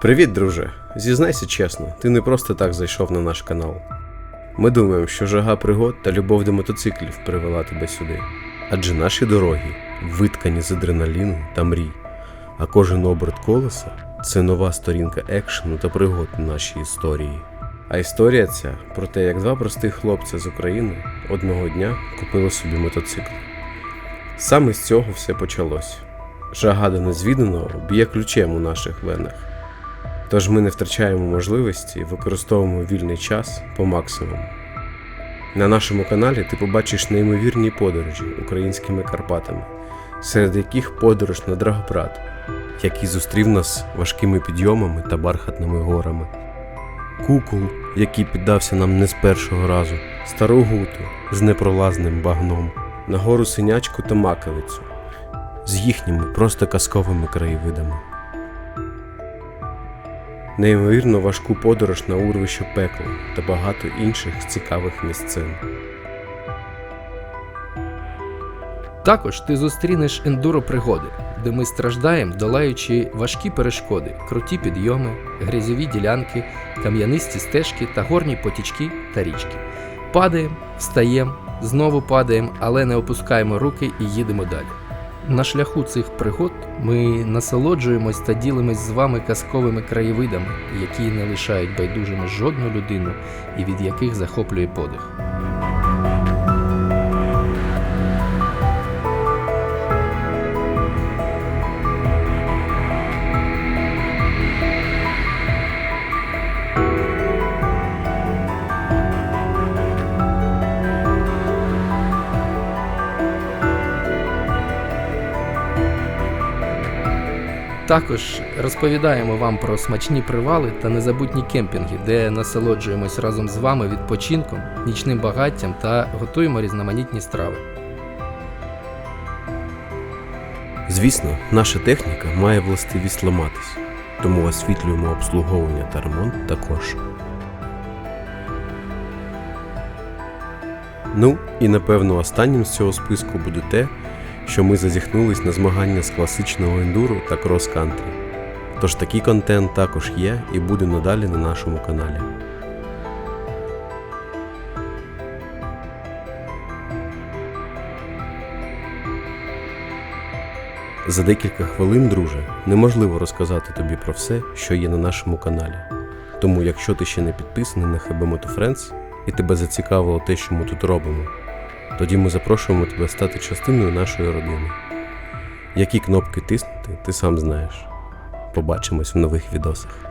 Привіт, друже. Зізнайся чесно, ти не просто так зайшов на наш канал. Ми думаємо, що жага пригод та любов до мотоциклів привела тебе сюди. Адже наші дороги виткані з адреналіну та мрій, а кожен оберт колеса це нова сторінка екшену та пригод у нашій історії. А історія ця про те, як два простих хлопця з України одного дня купили собі мотоцикл. Саме з цього все почалось. Жага до незвіданого б'є ключем у наших венах. Тож ми не втрачаємо можливості і використовуємо вільний час по максимуму. На нашому каналі ти побачиш неймовірні подорожі українськими Карпатами, серед яких подорож на Драгобрат, який зустрів нас важкими підйомами та бархатними горами, кукол, який піддався нам не з першого разу, стару гуту з непролазним багном, на гору синячку та макавицю з їхніми просто казковими краєвидами неймовірно важку подорож на урвище пекла та багато інших цікавих місцин. Також ти зустрінеш ендуро пригоди, де ми страждаємо, долаючи важкі перешкоди, круті підйоми, грязьові ділянки, кам'янисті стежки та горні потічки та річки. Падаємо, встаємо, знову падаємо, але не опускаємо руки і їдемо далі. На шляху цих пригод ми насолоджуємось та ділимось з вами казковими краєвидами, які не лишають байдужими жодну людину і від яких захоплює подих. Також розповідаємо вам про смачні привали та незабутні кемпінги, де насолоджуємось разом з вами відпочинком, нічним багаттям та готуємо різноманітні страви. Звісно, наша техніка має властивість ламатись, тому освітлюємо обслуговування та ремонт також. Ну і напевно останнім з цього списку буде те, що ми зазіхнулись на змагання з класичного ендуру та крос-кантрі. Тож такий контент також є і буде надалі на нашому каналі. За декілька хвилин, друже, неможливо розказати тобі про все, що є на нашому каналі. Тому, якщо ти ще не підписаний на HB Moto Friends і тебе зацікавило те, що ми тут робимо, тоді ми запрошуємо тебе стати частиною нашої родини. Які кнопки тиснути, ти сам знаєш. Побачимось в нових відосах.